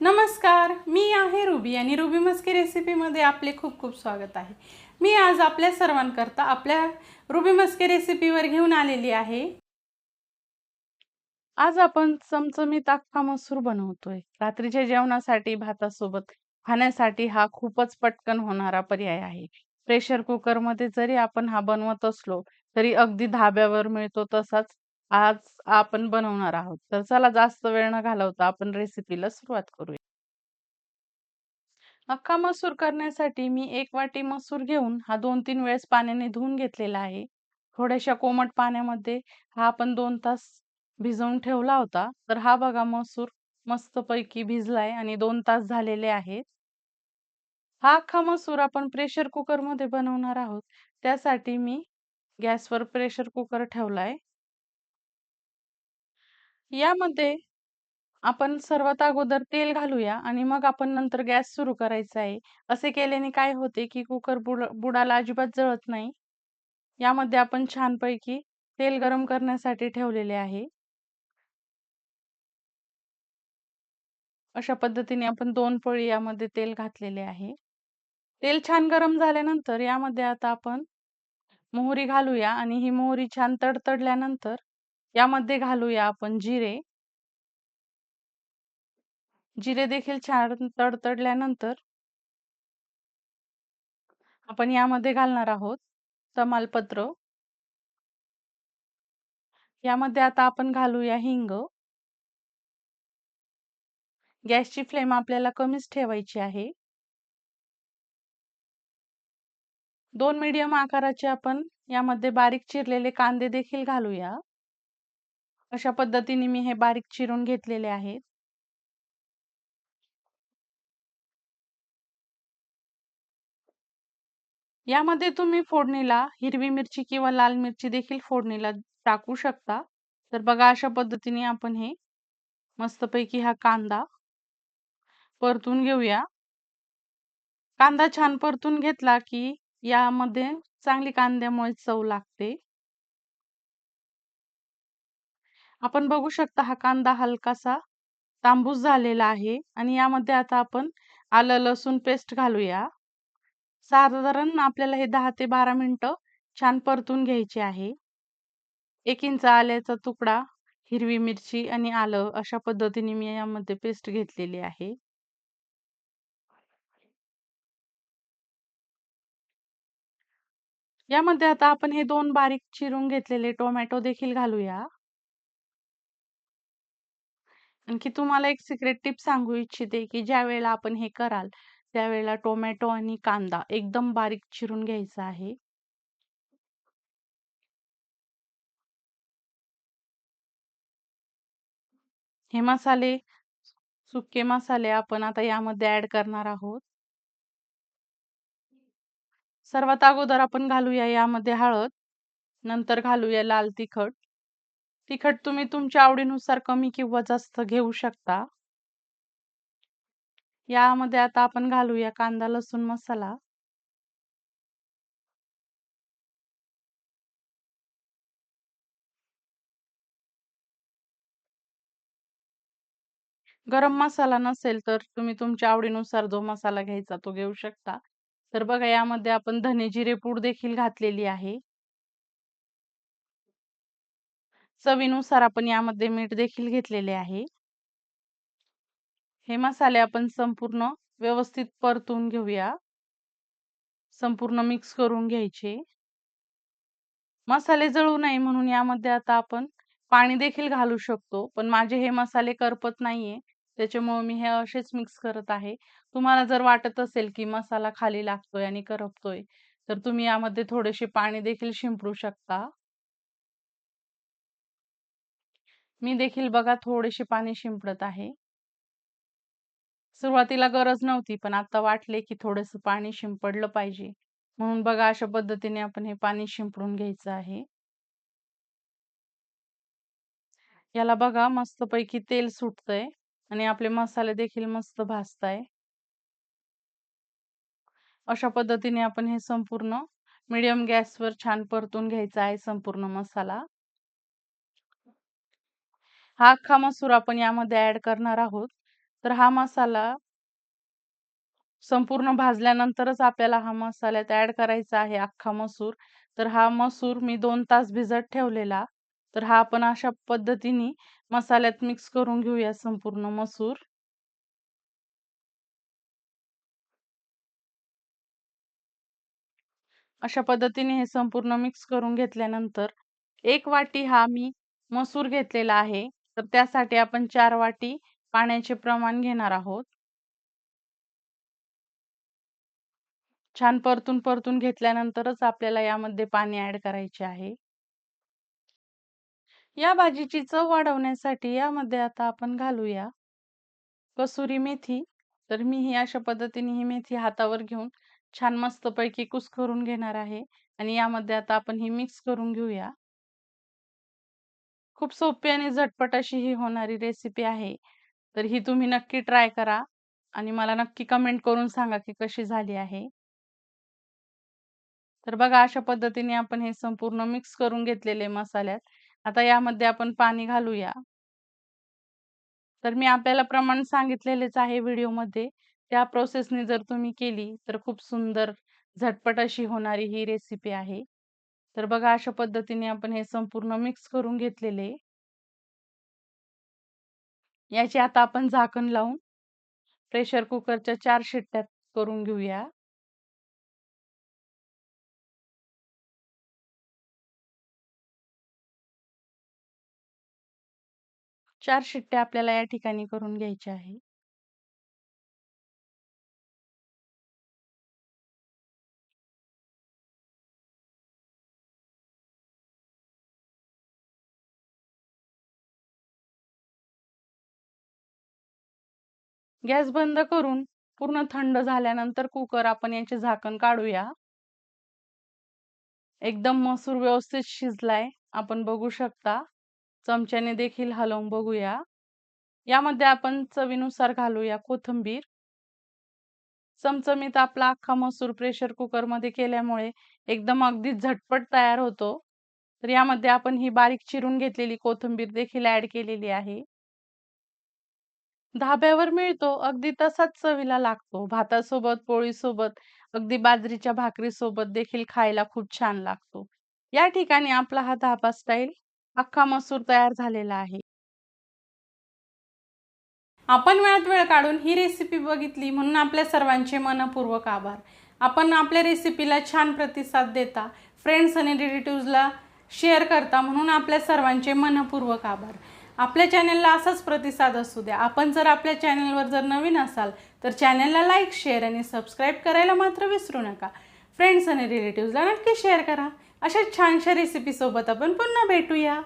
नमस्कार मी आहे रुबी आणि रुबी मस्की रेसिपीमध्ये आपले खूप खूप स्वागत आहे. मी आज आपल्या सर्वांकरता आपल्या रुबी मस्की रेसिपीवर घेऊन आलेली आहे. आज आपण चमचमीत अख्खा मसूर बनवतोय. रात्रीच्या जेवणासाठी भातासोबत खाण्यासाठी हा खूपच पटकन होणारा पर्याय आहे. प्रेशर कुकरमध्ये जरी आपण हा बनवत असलो तरी अगदी धाब्यावर मिळतो तसाच आज आपण बनवणार आहोत. तर चला जास्त वेळ न घालवता आपण रेसिपीला सुरुवात करूया. अख्खा मसूर करण्यासाठी मी एक वाटी मसूर घेऊन हा दोन तीन वेळेस पाण्याने धुवून घेतलेला आहे. थोड्याशा कोमट पाण्यामध्ये हा आपण दोन तास भिजवून ठेवला होता. तर हा बघा मसूर मस्तपैकी भिजलाय आणि दोन तास झालेले आहेत. हा अख्खा मसूर आपण प्रेशर कुकरमध्ये बनवणार आहोत. त्यासाठी मी गॅसवर प्रेशर कुकर ठेवलाय. यामध्ये आपण सर्वात अगोदर तेल घालूया आणि मग आपण नंतर गॅस सुरू करायचा आहे. असे केल्याने काय होते की कुकर बुड बुडाला अजिबात जळत नाही. यामध्ये आपण छानपैकी तेल गरम करण्यासाठी ठेवलेले आहे. अशा पद्धतीने आपण दोन पळी यामध्ये तेल घातलेले आहे. तेल छान गरम झाल्यानंतर यामध्ये आता आपण मोहरी घालूया आणि ही मोहरी छान तडतडल्यानंतर यामध्ये घालूया आपण जिरे. जिरे देखील छान तडतडल्यानंतर आपण यामध्ये घालणार आहोत तमालपत्र. यामध्ये आता आपण घालूया हिंग. गॅसची फ्लेम आपल्याला कमीच ठेवायची आहे. दोन मीडियम आकाराचे आपण यामध्ये बारीक चिरलेले कांदे देखील घालूया. अशा पद्धतीने मी हे बारीक चिरून घेतलेले आहेत यामध्ये तुम्ही फोडणीला हिरवी मिरची किंवा लाल मिरची देखील फोडणीला टाकू शकता. तर बघा अशा पद्धतीने आपण हे मस्तपैकी हा कांदा परतून घेऊया. कांदा छान परतून घेतला की यामध्ये चांगली कांद्यामुळे चव लागते. आपण बघू शकता हा कांदा हलकासा तांबूस झालेला आहे आणि यामध्ये आता आपण आलं लसूण पेस्ट घालूया. साधारण आपल्याला हे दहा ते बारा मिनटं छान परतून घ्यायचे आहे. एक इंच आल्याचा तुकडा हिरवी मिरची आणि आलं अशा पद्धतीने मी यामध्ये पेस्ट घेतलेली आहे. यामध्ये आता आपण हे दोन बारीक चिरून घेतलेले टोमॅटो देखील घालूया. आणखी तुम्हाला एक सिक्रेट टिप सांगू इच्छिते की ज्या वेळेला आपण हे कराल त्यावेळेला टोमॅटो आणि कांदा एकदम बारीक चिरून घ्यायचा आहे. हे मसाले सुके मसाले आपण आता यामध्ये ऍड करणार आहोत. सर्वात अगोदर आपण घालूया यामध्ये हळद नंतर घालूया लाल तिखट. तिखट तुम्ही तुमच्या आवडीनुसार कमी किंवा जास्त घेऊ शकता. यामध्ये आता आपण घालूया कांदा लसूण मसाला. गरम मसाला नसेल तर तुम्ही तुमच्या आवडीनुसार जो मसाला घ्यायचा तो घेऊ शकता. तर बघा यामध्ये आपण धने जिरे पूड देखील घातलेली आहे. चवीनुसार आपण यामध्ये मीठ देखील घेतलेले आहे. हे मसाले आपण संपूर्ण व्यवस्थित परतून घेऊया. संपूर्ण मिक्स करून घ्यायचे. मसाले जळू नये म्हणून यामध्ये आता आपण पाणी देखील घालू शकतो. पण माझे हे मसाले करपत नाहीये. त्याच्यामुळे मी हे असेच मिक्स करत आहे. तुम्हाला जर वाटत असेल की मसाला खाली लागतोय आणि करपतोय तर तुम्ही यामध्ये थोडेसे पाणी देखील शिंपडू शकता. मी देखील बघा थोडेसे पाणी शिंपडत आहे. सुरुवातीला गरज नव्हती पण आता वाटले की थोडस पाणी शिंपडलं पाहिजे. म्हणून बघा अशा पद्धतीने आपण हे पाणी शिंपडून घ्यायचं आहे. याला बघा मस्तपैकी तेल सुटतंय आणि आपले मसाले देखील मस्त भाजताय. अशा पद्धतीने आपण हे संपूर्ण मीडियम गॅसवर छान परतून घ्यायचा आहे संपूर्ण मसाला. हा अख्खा मसूर आपण यामध्ये ऍड करणार आहोत तर हा मसाला संपूर्ण भाजल्यानंतरच आपल्याला हा मसाल्यात ऍड करायचा आहे अख्खा मसूर. तर हा मसूर मी दोन तास भिजत ठेवलेला. तर हा आपण अशा पद्धतीने मसाल्यात मिक्स करून घेऊया संपूर्ण मसूर. अशा पद्धतीने हे संपूर्ण मिक्स करून घेतल्यानंतर एक वाटी हा मी मसूर घेतलेला आहे. तर त्यासाठी आपण चार वाटी पाण्याचे प्रमाण घेणार आहोत. छान परतून परतून घेतल्यानंतरच आपल्याला यामध्ये पाणी ऍड करायचे आहे. या भाजीची चव वाढवण्यासाठी यामध्ये आता आपण घालूया कसुरी मेथी. तर मी ही अशा पद्धतीने ही मेथी हातावर घेऊन छान मस्तपैकी कुस्करून घेणार आहे आणि यामध्ये आता आपण ही मिक्स करून घेऊया. खूप सोपी आणि झटपट अशी ही होणारी रेसिपी आहे. तर ही तुम्ही नक्की ट्राय करा आणि मला नक्की कमेंट करून सांगा की कशी झाली आहे. तर बघा अशा पद्धतीने आपण हे संपूर्ण मिक्स करून घेतलेले मसाल्यात. आता यामध्ये आपण पाणी घालूया. तर मी आपल्याला प्रमाण सांगितलेलेच आहे व्हिडिओमध्ये. त्या प्रोसेसने जर तुम्ही केली तर खूप सुंदर झटपट अशी होणारी ही रेसिपी आहे. तर बघा अशा पद्धतीने आपण हे संपूर्ण मिक्स करून घेतलेले. याची आता आपण झाकण लावून प्रेशर कुकरच्या चार शिट्ट्या करून घेऊया. चार शिट्ट्या आपल्याला या ठिकाणी करून घ्यायच्या आहे. गॅस बंद करून पूर्ण थंड झाल्यानंतर कुकर आपण याचे झाकण काढूया. एकदम मसूर व्यवस्थित शिजलाय. आपण बघू शकता. चमच्याने देखील हलवून बघूया. यामध्ये आपण चवीनुसार घालूया कोथिंबीर. चमचमीत आपला अख्खा मसूर प्रेशर कुकरमध्ये केल्यामुळे एकदम अगदी झटपट तयार होतो. तर यामध्ये आपण ही बारीक चिरून घेतलेली कोथिंबीर देखील ऍड केलेली आहे. धाब्यावर मिळतो अगदी तसाच चवीला लागतो. भातासोबत, पोळीसोबत, अगदी बाजरीच्या भाकरीसोबत देखील खायला खूप छान लागतो. या ठिकाणी आपला हा धाबा स्टाईल अख्खा मसूर तयार झालेला आहे. आपण वेळात वेळ काढून ही रेसिपी बघितली म्हणून आपल्या सर्वांचे मनपूर्वक आभार. आपण आपल्या रेसिपीला छान प्रतिसाद देता, फ्रेंड्स आणि रिलेटिव्हजला शेअर करता म्हणून आपल्या सर्वांचे मनपूर्वक आभार. आपल्या चॅनलला असाच प्रतिसाद असू द्या. आपण जर आपल्या चॅनलवर जर नवीन असाल तर चॅनलला लाईक, शेअर आणि सबस्क्राईब करायला मात्र विसरू नका. फ्रेंड्स आणि रिलेटिव्हजला नक्की शेअर करा. अशा छानशा रेसिपीसोबत आपण पुन्हा भेटूया.